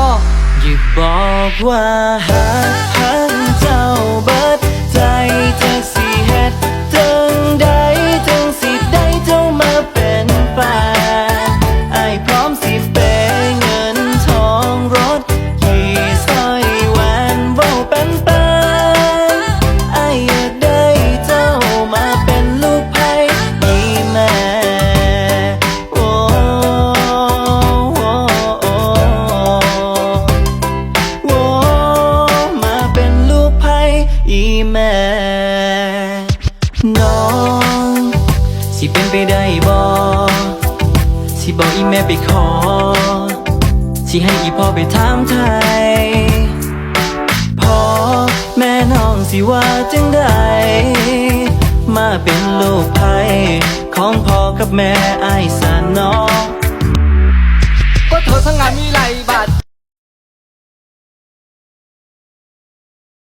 อ้ออย่าบอกว่าหักหันใจ อีแม่ น้อง สิเป็นไปได้บ่สิบอกอีแม่ไปขอ สิให้อีพ่อไปถามไทยพ่อแม่น้องสิว่าจังใดมาเป็นลูกไผ่ของพ่อกับแม่ไอ้สานน้องก็เธอทั้งงานมีไหลบาด